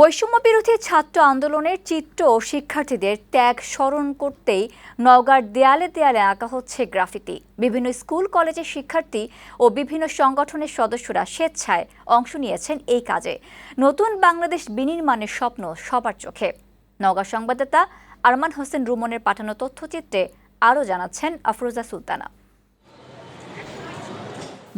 বৈষম্য বিরোধী ছাত্র আন্দোলনের চিত্র শিক্ষার্থীদের ত্যাগ স্মরণ করতেই নওগাঁর দেয়ালে দেয়ালে আঁকা হচ্ছে গ্রাফিতি। বিভিন্ন স্কুল, কলেজের শিক্ষার্থী ও বিভিন্ন সংগঠনের সদস্যরা স্বেচ্ছায় অংশ নিয়েছেন এই কাজে। নতুন বাংলাদেশ বিনির্মাণের স্বপ্ন সবার চোখে। নওগাঁ সংবাদদাতা আরমান হোসেন রুমনের পাঠানো তথ্যচিত্রে আরও জানাচ্ছেন আফরোজা সুলতানা।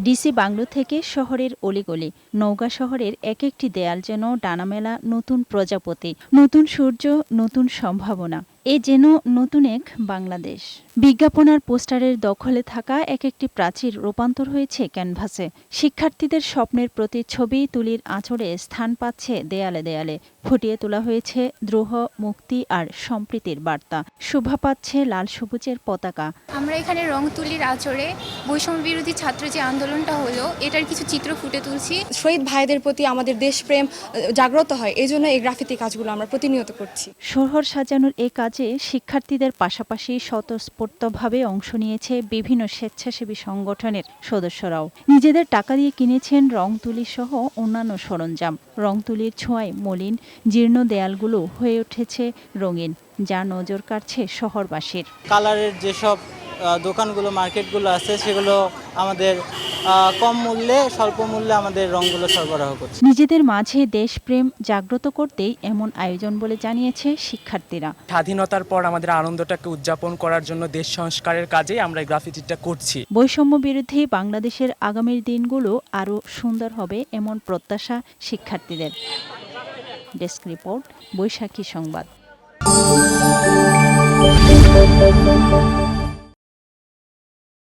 ডিসি বাংলো থেকে শহরের অলিগলি নৌকা শহরের এক একটি দেয়াল যেন ডানামেলা নতুন প্রজাপতি, নতুন সূর্য, নতুন সম্ভাবনা। এ যেন নতুন এক বাংলাদেশ। বিজ্ঞাপন আর পোস্টারের দখলে থাকা এক একটি প্রাচীর রূপান্তর হয়েছে ক্যানভাসে। শিক্ষার্থীদের স্বপ্নের প্রতি ছবি তুলির আঁচড়ে স্থান পাচ্ছে দেয়ালে দেয়ালে। ফুটিয়ে তোলা হয়েছে দ্রোহ মুক্তি আর সম্প্রীতির বার্তা। শোভা পাচ্ছে লাল সবুজের পতাকা। আমরা এখানে রং তুলির আচরে বৈষম্য বিরোধী ছাত্র যে আন্দোলনটা হলো এটার কিছু চিত্র ফুটে তুলছি। শহীদ ভাইদের প্রতি আমাদের দেশপ্রেম জাগ্রত হয়। এই জন্য এই গ্রাফিতি কাজগুলো আমরা প্রতিনিয়ত করছি। শহর সাজানোর এ কাজে শিক্ষার্থীদের পাশাপাশি স্বতঃস্ফূর্তভাবে অংশ নিয়েছে বিভিন্ন স্বেচ্ছাসেবী সংগঠনের সদস্যরাও। নিজেদের টাকা দিয়ে কিনেছেন রং তুলি সহ অন্যান্য সরঞ্জাম। রং তুলির ছোঁয়ায় মলিন, জীর্ণ দেয়ালগুলো হয়ে উঠেছে রঙিন, যা নজর কাড়ছে শহরবাসীর। কালারের যেসব দোকানগুলো, মার্কেটগুলো আছে, সেগুলো আমাদের কম মূল্যে স্বল্প মূল্যে আমাদের রঙগুলো সরবরাহ করছে। নিজেদের মাঝে দেশপ্রেম জাগ্রত করতেই এমন আয়োজন বলে জানিয়েছে শিক্ষার্থীরা। স্বাধীনতার পর আমাদের আনন্দটাকে উদযাপন করার জন্য দেশ সংস্কারের কাজে আমরা এই গ্রাফিতিটা করছি। বৈষম্য বিরোধী বাংলাদেশের আগামীর দিনগুলো আরও সুন্দর হবে এমন প্রত্যাশা শিক্ষার্থীদের। ডেস্ক রিপোর্ট বৈশাখী সংবাদ।